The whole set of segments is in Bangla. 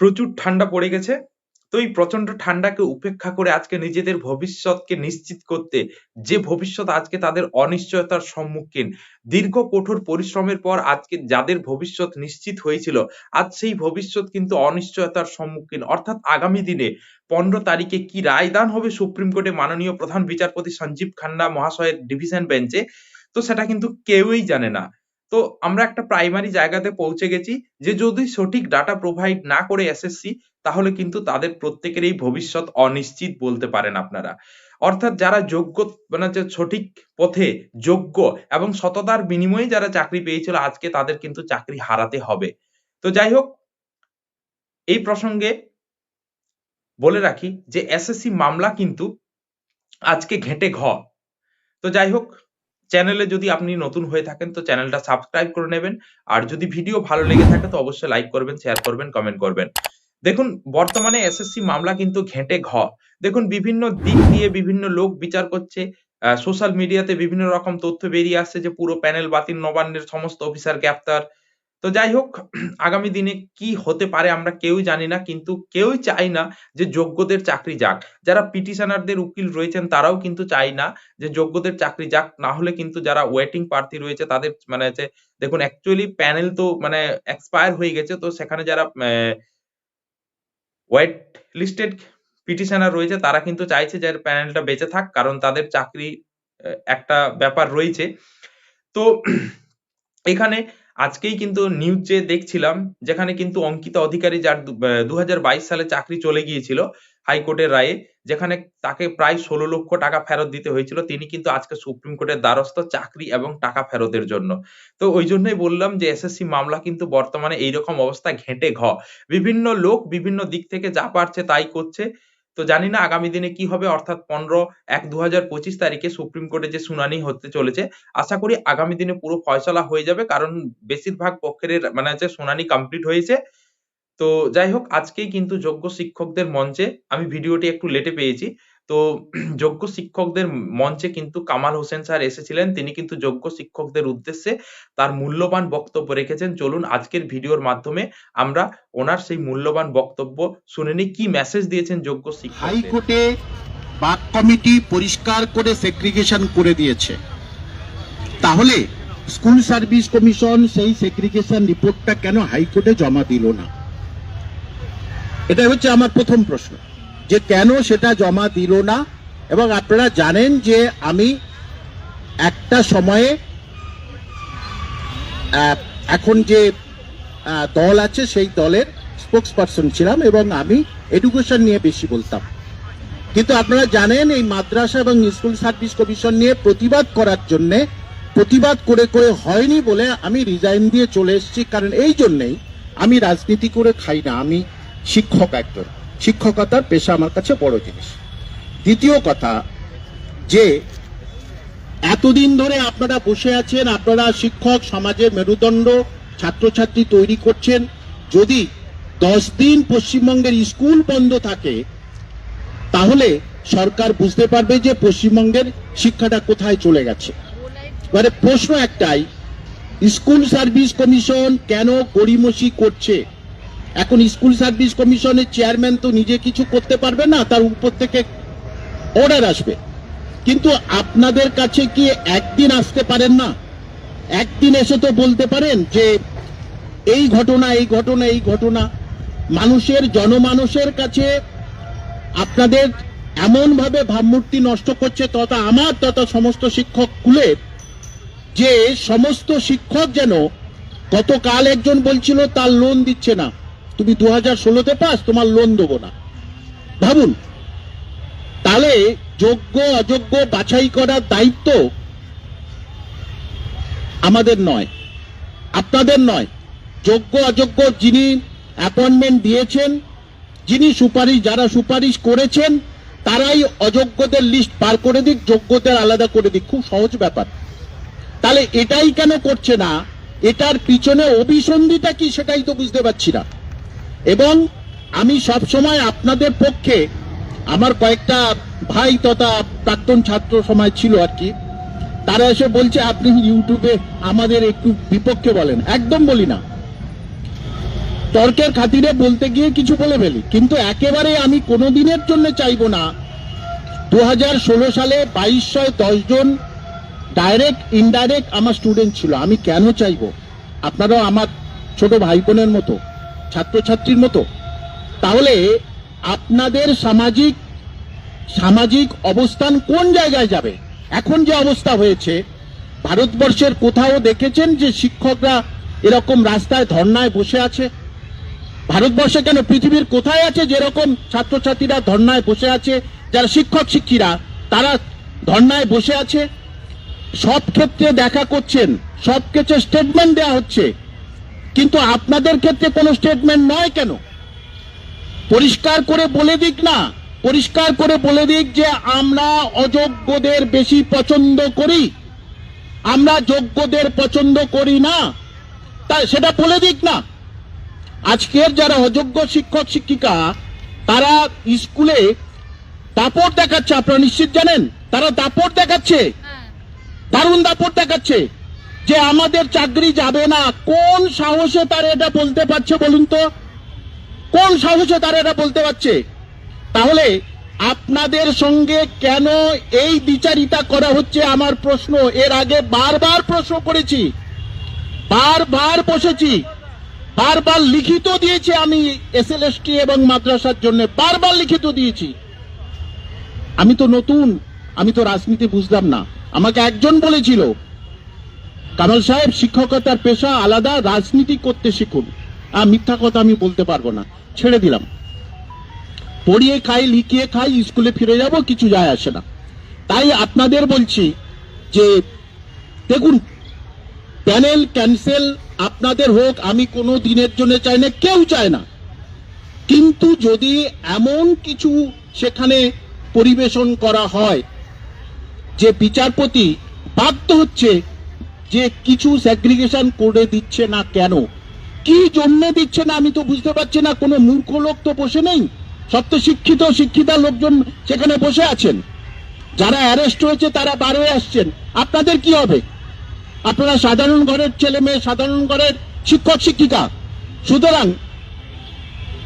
প্রচুর ঠান্ডা পড়ে গেছে। তো এই প্রচণ্ড ঠান্ডাকে উপেক্ষা করে আজকে নিজেদের ভবিষ্যৎকে নিশ্চিত করতে, যে ভবিষ্যৎ আজকে তাদের অনিশ্চয়তার সম্মুখীন, দীর্ঘ কঠোর পরিশ্রমের পর আজকে যাদের ভবিষ্যৎ নিশ্চিত হয়েছিল, আজ সেই ভবিষ্যৎ কিন্তু অনিশ্চয়তার সম্মুখীন। অর্থাৎ আগামী দিনে পনেরো তারিখে কি রায়দান হবে সুপ্রিম কোর্টে মাননীয় প্রধান বিচারপতি সঞ্জীব খান্না মহাশয়ের ডিভিশন বেঞ্চে, তো সেটা কিন্তু কেউই জানে না। তো আমরা একটা প্রাইমারি জায়গাতে পৌঁছে গেছি যে যদি সঠিক ডাটা প্রোভাইড না করে এসএসসি তাহলে কিন্তু তাদের প্রত্যেকেরই ভবিষ্যৎ অনিশ্চিত বলতে পারেন আপনারা। অর্থাৎ যারা যোগ্য মানে যে সঠিক পথে যোগ্য এবং সততার বিনিময়ে যারা চাকরি পেয়েছিল, আজকে তাদের কিন্তু চাকরি হারাতে হবে। তো যাই হোক, এই প্রসঙ্গে বলে রাখি যে এসএসসি মামলা কিন্তু আজকে ঘেটে ঘ। তো যাই হোক চ্যানেলে যদি আপনি নতুন হয়ে থাকেন, তো চ্যানেলটা সাবস্ক্রাইব করে নেবেন। আর যদি ভিডিও ভালো লেগে থাকে, তো অবশ্যই লাইক করবেন শেয়ার করবেন কমেন্ট করবেন। দেখুন, বর্তমানে এসএসসি মামলা কিন্তু ঘেঁটে ঘ। দেখুন, বিভিন্ন দিক দিয়ে বিভিন্ন লোক বিচার করছে। সোশ্যাল মিডিয়াতে বিভিন্ন রকম তথ্য বেরিয়ে আসছে যে, পুরো প্যানেল বাতিল, নবান্নের সমস্ত অফিসার গ্রেপ্তার। তো যাই হোক আগামী দিনে কি হতে পারে আমরা কেউই জানি না, কিন্তু কেউই চাই না যে যোগ্যদের চাকরি যাক। যারা পিটিশনারদের উকিল রয়েছেন, তারাও কিন্তু চাই না যে যোগ্যদের চাকরি যাক। না হলে কিন্তু যারা ওয়েটিং প্রার্থী রয়েছে, তাদের মানে হচ্ছে, দেখুন অ্যাকচুয়ালি প্যানেল তো মানে এক্সপায়ার হয়ে গেছে, তো সেখানে যারা ওয়েট লিস্টেড পিটিশনার রয়েছে, তারা কিন্তু চাইছে যে প্যানেলটা বেঁচে থাক, কারণ তাদের চাকরি একটা ব্যাপার রয়েছে। তো এখানে আজকেই কিন্তু নিউজে দেখছিলাম, যেখানে কিন্তু অঙ্কিতা অধিকারী যার দুহাজার বাইশ সালে চাকরি চলে গিয়েছিল হাইকোর্টের রায়ে, যেখানে তাকে প্রায় ষোলো লক্ষ টাকা ফেরত দিতে হয়েছিল। তিনি কিন্তু আজকে সুপ্রিম কোর্টের দ্বারস্থ চাকরি এবং টাকা ফেরতের জন্য। তো ওই জন্যই বললাম যে, এসএসসি মামলা কিন্তু বর্তমানে এইরকম অবস্থা ঘেঁটে ঘ। বিভিন্ন লোক বিভিন্ন দিক থেকে যা পারছে তাই করছে। তো জানি না আগামী দিনে কি হবে, অর্থাৎ পনেরো এক দু তারিখে সুপ্রিম কোর্টে যে শুনানি হতে চলেছে, আশা করি আগামী দিনে পুরো ফয়সলা হয়ে যাবে, কারণ বেশিরভাগ পক্ষের মানে হচ্ছে শুনানি কমপ্লিট হয়েছে। তো যাই হোক, আজকেই কিন্তু যোগ্য শিক্ষকদের মঞ্চে আমি ভিডিওটি একটু লেটে পেয়েছি। তো যোগ্য শিক্ষকদের মঞ্চে কিন্তু কামাল হোসেন স্যার এসেছিলেন। তিনি কিন্তু যোগ্য শিক্ষকদের উদ্দেশ্যে তার মূল্যবান বক্তব্য রেখেছেন। চলুন আজকের ভিডিওর মাধ্যমে আমরা ওনার সেই মূল্যবান বক্তব্য শুনে নিই। কি মেসেজ দিয়েছেন যোগ্য শিক্ষক হাইকোর্টে বাক কমিটি পরিষ্কার করে সেগ্রিগেশন করে দিয়েছে। তাহলে স্কুল সার্ভিস কমিশন সেই সেগ্রিগেশন রিপোর্টটা কেন হাইকোর্টে জমা দিল না? এটা হচ্ছে আমার প্রথম প্রশ্ন। যে কেন সেটা জমা দিল না। এবং আপনারা জানেন যে আমি একটা সময়ে এখন যে দল আছে সেই দলের স্পোক্স পার্সন ছিলাম এবং আমি এডুকেশন নিয়ে বেশি বলতাম। কিন্তু আপনারা জানেন এই মাদ্রাসা এবং স্কুল সার্ভিস কমিশন নিয়ে প্রতিবাদ করার জন্য, প্রতিবাদ করে করে হয়নি বলে আমি রিজাইন দিয়ে চলে এসেছি। কারণ এই জন্যেই আমি রাজনীতি করে খাই না। আমি শিক্ষক একজন। শিক্ষকতার পেশা আমার কাছে বড় জিনিস। দ্বিতীয় কথা, যে এতদিন ধরে আপনারা বসে আছেন, আপনারা শিক্ষক সমাজের মেরুদণ্ড, ছাত্রছাত্রী তৈরি করছেন, যদি দশ দিন পশ্চিমবঙ্গের স্কুল বন্ধ থাকে, তাহলে সরকার বুঝতে পারবে যে পশ্চিমবঙ্গের শিক্ষাটা কোথায় চলে গেছে। এবারে প্রশ্ন একটাই, স্কুল সার্ভিস কমিশন কেন গড়িমসি করছে? এখন স্কুল সার্ভিস কমিশনের চেয়ারম্যান তো নিজে কিছু করতে পারবে না, তার উপর থেকে অর্ডার আসবে। কিন্তু আপনাদের কাছে কি একদিন আসতে পারেন না? একদিন এসে তো বলতে পারেন যে এই ঘটনা এই ঘটনা এই ঘটনা। মানুষের, জনমানুষের কাছে আপনাদের এমন ভাবে ভাবমূর্তি নষ্ট করছে তথা আমার তথা সমস্ত শিক্ষক কুলের যে সমস্ত শিক্ষক যেন গতকাল একজন বলছিল তার লোন দিচ্ছে না। তুমি দু হাজার ষোলোতে পাস, তোমার লোন দেবো না। ভাবুন, তাহলে যোগ্য, অযোগ্য বাছাই করার দায়িত্ব আমাদের নয়, আপনাদের নয়। যোগ্য, অযোগ্য যিনি অ্যাপয়েন্টমেন্ট দিয়েছেন, যিনি সুপারিশ, যারা সুপারিশ করেছেন, তারাই অযোগ্যদের লিস্ট বার করে দিক, যোগ্যদের আলাদা করে দিক। খুব সহজ ব্যাপার। তাহলে এটাই কেন করছে না? এটার পিছনে অভিসন্ধিটা কি, সেটাই তো বুঝতে পারছি না। এবং আমি সব সময় আপনাদের পক্ষে আমার কয়েকটা ভাই তথা প্রাক্তন ছাত্র সমাজ ছিল আর কি, তারা এসে বলছে, আপনি ইউটিউবে আমাদের একটু বিপক্ষে বলেন। একদম বলি না। তর্কের খাতিরে বলতে গিয়ে কিছু বলে ফেলি। কিন্তু একেবারে আমি কোনো দিনের জন্য চাইব না। দু হাজার ষোলো সালে বাইশশো দশ জন ডাইরেক্ট ইনডাইরেক্ট আমার স্টুডেন্ট ছিল। আমি কেন চাইব? আপনারাও আমার ছোট ভাই বোনের মতো। ছাত্রছাত্রীর মতো। তাহলে আপনাদের সামাজিক সামাজিক অবস্থান কোন জায়গায় যাবে? এখন যে অবস্থা হয়েছে, ভারতবর্ষের কোথাও দেখেছেন যে শিক্ষকরা এরকম রাস্তায় ধর্নায় বসে আছে? ভারতবর্ষে কেন পৃথিবীর কোথায় আছে যেরকম ছাত্রছাত্রীরা ধর্নায় বসে আছে, যারা শিক্ষক শিক্ষিরা তারা ধর্নায় বসে আছে? সব ক্ষেত্রে দেখা করছেন সব ক্ষেত্রে স্টেটমেন্ট দেওয়া হচ্ছে। কিন্তু আপনাদের ক্ষেত্রে কোনো স্টেটমেন্ট নয় কেন? পরিষ্কার করে বলে দিক না পরিষ্কার করে বলে দিক যে আমরা অযোগ্যদের বেশি পছন্দ করি। আমরা যোগ্যদের পছন্দ করি না। তা সেটা বলে দিক না। আজকের যারা অযোগ্য শিক্ষক শিক্ষিকা তারা স্কুলে দাপট দেখাচ্ছে আপনারা নিশ্চিত জানেন? তারা দাপট দেখাচ্ছে। দারুণ দাপট দেখাচ্ছে। যে আমাদের চাকরি যাবে না, কোন সাহসে তারা এটা বলতে পারছে বলুন তো? কোন সাহসে তারা এটা বলতে পারছে? তাহলে আপনাদের সঙ্গে কেন এই বিচারিতা করা হচ্ছে আমার প্রশ্ন? এর আগে বারবার প্রশ্ন করেছি। বারবার বসেছি। বারবার লিখিত দিয়েছি আমি এস এল এস টি এবং মাদ্রাসার জন্য। বারবার লিখিত দিয়েছি। আমি তো নতুন, আমি তো রাজনীতি বুঝলাম না। আমাকে একজন বলেছিল কামাল সাহেব শিক্ষকতার পেশা আলাদা, রাজনীতি করতে শিখুন। আর মিথ্যা কথা আমি বলতে পারব না। ছেড়ে দিলাম। পড়িয়ে খাই, লিখিয়ে খাই, স্কুলে ফিরে যাব, কিছু যায় আসে না। তাই আপনাদের বলছি যে, দেখুন, প্যানেল ক্যান্সেল আপনাদের হোক, আমি কোনো দিনের জন্য চাই না, কেউ চায় না। কিন্তু যদি এমন কিছু সেখানে পরিবেশন করা হয়, যে বিচারপতি বাধ্য হচ্ছে যে কিছু স্যাগ্রিগেশন করে দিচ্ছে না কেন? কি জন্য দিচ্ছে না? আমি তো বুঝতে পারছি না। কোনো মূর্খ লোক তো বসে নেই। সব তো শিক্ষিত, শিক্ষিতা লোকজন সেখানে বসে আছেন। যারা অ্যারেস্ট হয়েছে, তারা বার হয়ে আসছেন। আপনাদের কি হবে? আপনারা সাধারণ ঘরের ছেলে মেয়ে, সাধারণ ঘরের শিক্ষক, শিক্ষিকা। সুতরাং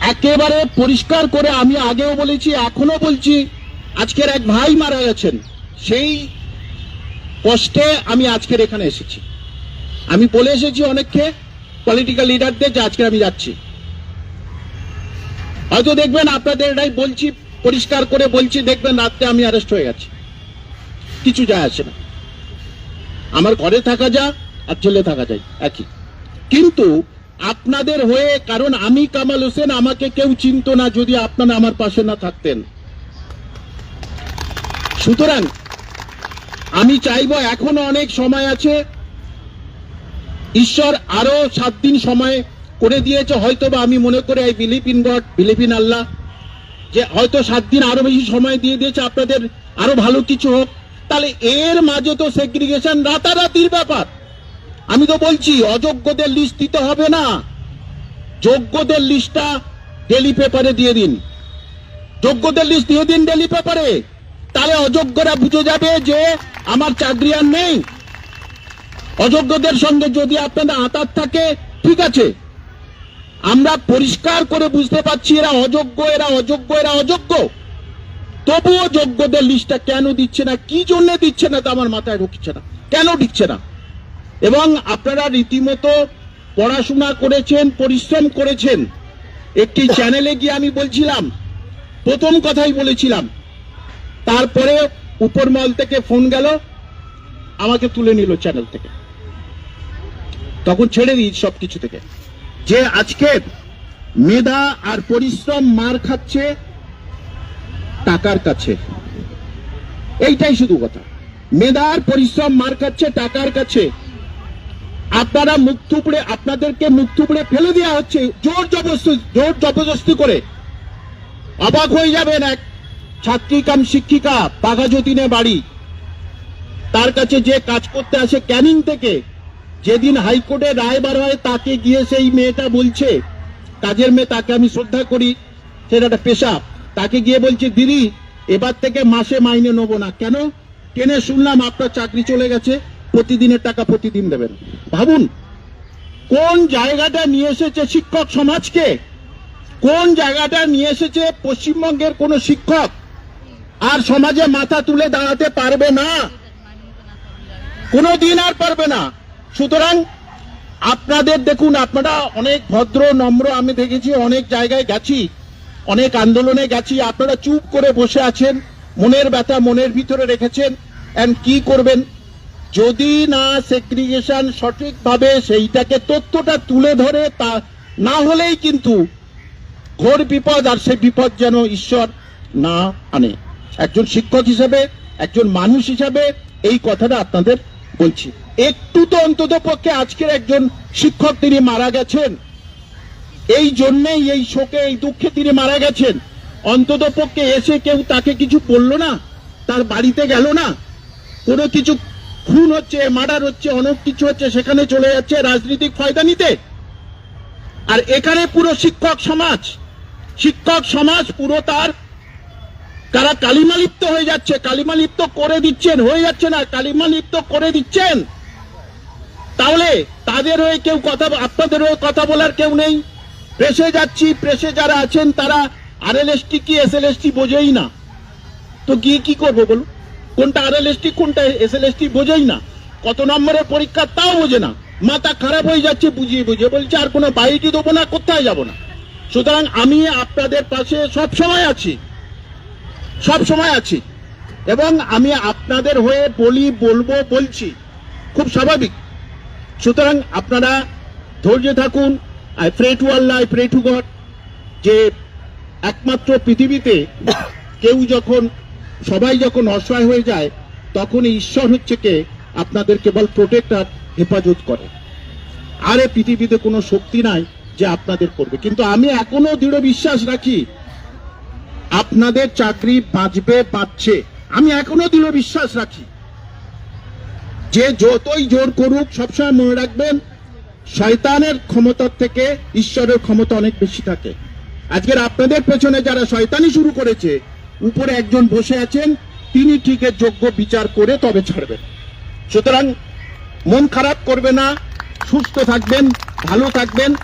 একেবারে পরিষ্কার করে আমি আগেও বলেছি এখনও বলছি, আজকের এক ভাই মারা গেছেন। সেই কষ্টে আমি আজকের এখানে এসেছি। আমি বলে এসেছি অনেককে পলিটিক্যাল লিডারদের যে আজকে আমি যাচ্ছি। হয়তো দেখবেন আপনাদের এটাই বলছি, পরিষ্কার করে বলছি, দেখবেন রাত্রে আমি অ্যারেস্ট হয়ে গেছি। কিছু যায় আসে না। আমার ঘরে থাকা যা আর জেলে থাকা যায়, একই। কিন্তু আপনাদের হয়ে, কারণ আমি কামাল হোসেন, আমাকে কেউ চিনতো না যদি আপনারা আমার পাশে না থাকতেন। সুতরাং আমি চাইব এখনও অনেক সময় আছে। ঈশ্বর আরও সাত দিন সময় করে দিয়েছে। হয়তো বা আমি মনে করি I believe in God believe in Allah, যে হয়তো সাত দিন আরও বেশি সময় দিয়ে দিয়েছে, আপনাদের আরও ভালো কিছু হোক। তাহলে এর মাঝে তো সেগ্রিগেশন রাতারাতির ব্যাপার। আমি তো বলছি, অযোগ্যদের লিস্ট দিতে হবে না। যোগ্যদের লিস্টটা ডেলি পেপারে দিয়ে দিন। যোগ্যদের লিস্ট দিয়ে দিন ডেলি পেপারে তাহলে অযোগ্যরা বুঝে যাবে যে আমার চাকরি আর নেই। অযোগ্যদের সঙ্গে যদি আপনাদের আতাত থাকে, ঠিক আছে। আমরা পরিষ্কার করে বুঝতে পারছি এরা অযোগ্য এরা অযোগ্য এরা অযোগ্য। তবুও যোগ্যদের লিস্টটা কেন দিচ্ছে না, কি জন্য দিচ্ছে না তো আমার মাথায় ঢুকছে না। কেন দিচ্ছে না? এবং আপনারা রীতিমতো পড়াশোনা করেছেন, পরিশ্রম করেছেন। একটি চ্যানেলে গিয়ে আমি বলছিলাম, প্রথম কথাই বলেছিলাম তারপরে উপরমহল থেকে ফোন গেল, আমাকে তুলে নিল চ্যানেল থেকে। তখন ছেড়ে দিই সব কিছু থেকে। যে আজকে মেধা আর পরিশ্রম মার খাচ্ছে, টাকার কাছে। এইটাই শুধু কথা। মেধা আর পরিশ্রম মার খাচ্ছে, টাকার কাছে। আপনারা মুখ থুপড়ে আপনাদেরকে মুখ থুপড়ে ফেলে দেওয়া হচ্ছে, জোর জবরদস্তি জোর জবরদস্তি করে। অবাক হয়ে যাবেন এক ছাত্রী কাম শিক্ষিকা বাঘাযতীনে বাড়ি। তার কাছে যে কাজ করতে আসে ক্যানিং থেকে, যেদিন হাইকোর্টে রায় বার হয়, তাকে গিয়ে সেই মেয়েটা বলছে, কাজের মেয়ে, তাকে আমি শ্রদ্ধা করি, সেটা একটা পেশা। তাকে গিয়ে বলছে, দিদি, এবার থেকে মাসে মাইনে নেব না। কেন? টেনে শুনলাম আপনার চাকরি চলে গেছে, প্রতিদিনের টাকা প্রতিদিন দেবেন। ভাবুন, কোন জায়গাটা নিয়ে এসেছে শিক্ষক সমাজকে? কোন জায়গাটা নিয়ে এসেছে পশ্চিমবঙ্গের কোন শিক্ষক? আর সমাজে মাথা তুলে দাঁড়াতে পারবে না। কোনো দিন আর পারবে না। সুতরাং আপনাদের দেখুন, আপনারা অনেক ভদ্র, নম্র, আমি দেখেছি অনেক জায়গায় গেছি, অনেক আন্দোলনে গেছি, আপনারা চুপ করে বসে আছেন, মনের ব্যথা মনের ভিতরে রেখেছেন এন্ড কি করবেন? যদি না সেগ্রিগেশন সঠিকভাবে সেইটাকে তথ্যটা তুলে ধরে, তা না হলেই কিন্তু ঘোর বিপদ, আর সেই বিপদ যেন ঈশ্বর না আনে। একজন শিক্ষক হিসাবে, একজন মানুষ হিসাবে এই কথাটা আপনাদের বলছি। একটু তো অন্তত পক্ষে আজকের একজন শিক্ষক তিনি মারা গেছেন। এই জন্যেই, এই শোকে, এই দুঃখে তিনি মারা গেছেন। অন্তত পক্ষে এসে কেউ তাকে কিছু বলল না? তার বাড়িতে গেল না? কোনো কিছু খুন হচ্ছে, মার্ডার হচ্ছে, অনেক কিছু হচ্ছে, সেখানে চলে যাচ্ছে, রাজনৈতিক ফায়দা নিতে? আর এখানে পুরো শিক্ষক সমাজ শিক্ষক সমাজ পুরো তার তারা কালিমালিপ্ত হয়ে যাচ্ছে কালিমালিপ্ত করে দিচ্ছেন, হয়ে যাচ্ছে না কালিমালিপ্ত করে দিচ্ছেন। তাহলে তাদের হয়ে কেউ কথা আপনাদের হয়ে কথা বলার কেউ নেই। প্রেসে যাচ্ছি, প্রেসে যারা আছেন তারা আর এল এস টি কি এস এল এস টি বোঝেই না। তো গিয়ে কি করব বলুন? কোনটা আর এল এস টি কোনটা এস এল এস টি বোঝেই না। কত নম্বরের পরীক্ষা তাও বোঝে না। মাথা খারাপ হয়ে যাচ্ছে, বুঝিয়ে বুঝিয়ে বলছে, আর কোনো বাইরে দেবো না, কোথায় যাব না? সুতরাং আমি আপনাদের পাশে সব সময় আছি। সব সময় আছি। এবং আমি আপনাদের হয়ে বলি, বলব, বলছি। খুব স্বাভাবিক। সুতরাং আপনারা ধৈর্য থাকুন। I pray to Allah I pray to God যে একমাত্র পৃথিবীতে কেউ যখন, সবাই যখন অসহায় হয়ে যায়, তখন ঈশ্বর হচ্ছে কে? আপনাদের কেবল প্রোটেক্ট আর হেফাজত করে। আর পৃথিবীতে কোনো শক্তি নাই যে আপনাদের করবে। কিন্তু আমি এখনও দৃঢ় বিশ্বাস রাখি আপনাদের চাকরি বাঁচবে, বাঁচছে। আমি এখনও দৃঢ় বিশ্বাস রাখি। যে যতই জোর করুক, সবসময় মনে রাখবেন, শয়তানের ক্ষমতার থেকে ঈশ্বরের ক্ষমতা অনেক বেশি থাকে। আজকের আপনাদের পেছনে যারা শয়তানি শুরু করেছে, উপরে একজন বসে আছেন, তিনি ঠিকের যোগ্য বিচার করে তবে ছাড়বেন। সুতরাং মন খারাপ করবে না, সুস্থ থাকবেন, ভালো থাকবেন